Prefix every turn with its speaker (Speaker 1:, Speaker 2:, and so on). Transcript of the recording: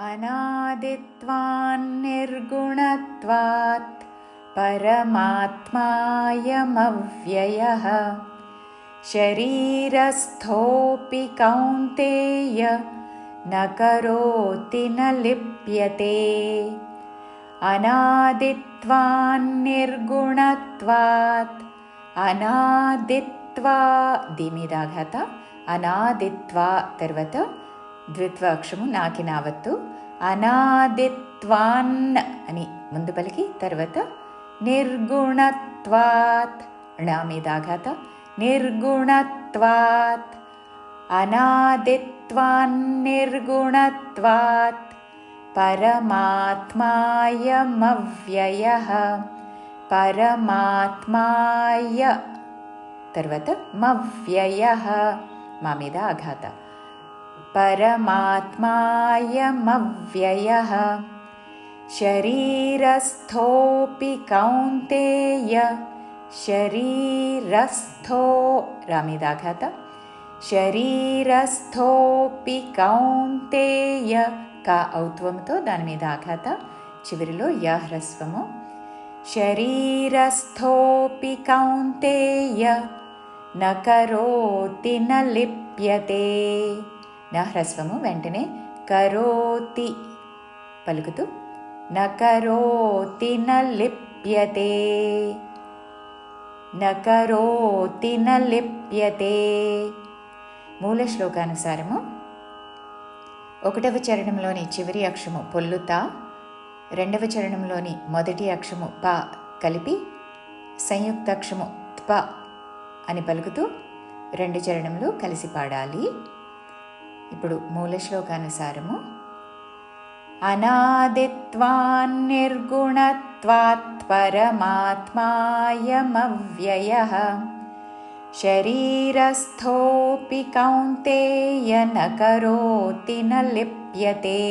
Speaker 1: अनादित्वान्निर्गुणत्वात् परमात्मायमव्ययः। शरीरस्थोऽपि कौन्तेय न करोति न लिप्यते। अनादित्वान्निर्गुणत्वात् अनादित्वा दिमिदाघात अनादित्वा तर्वत द्वित्वक्षं नाकिनावत्तु। अनादित्वान् अनि मुपलि तर्वत మీద ఆఘాత నిర్గుణత్వాత్ అనాదిత్వాన్ నిర్గుణత్వాత్ పరమాత్మాయమవ్యయ పరమాత్మాయ తర్వాత మవ్యయ మా మీద ఆఘాత परमात्मायमव्ययः। शरीरस्थोऽपि कौन्तेय शरीरस्थो रमिदाघत शरीरस्थोऽपि कौन्तेय का औत्त्वमुतो दानिमीद आघात चिविरिलो य ह्रस्वमु शरीरस्थोऽपि कौन्तेय न करोति न लिप्यते। నా హ్రస్వము వెంటనే కరోతి పలుకుతూ నకరోతి నలిప్యతే నకరోతి నలిప్యతే మూల శ్లోకానుసారము ఒకటవ చరణంలోని చివరి అక్షము పొల్లుత రెండవ చరణంలోని మొదటి అక్షము ప కలిపి సంయుక్త అక్షము త్ప అని పలుకుతూ రెండు చరణంలో కలిసి పాడాలి. इप् मूलश्लोकानुसारमु अनादित्वान्निर्गुणत्वात् परमात्मायमव्ययः शरीरस्थोऽपि कौन्तेय న करोति न लिप्यते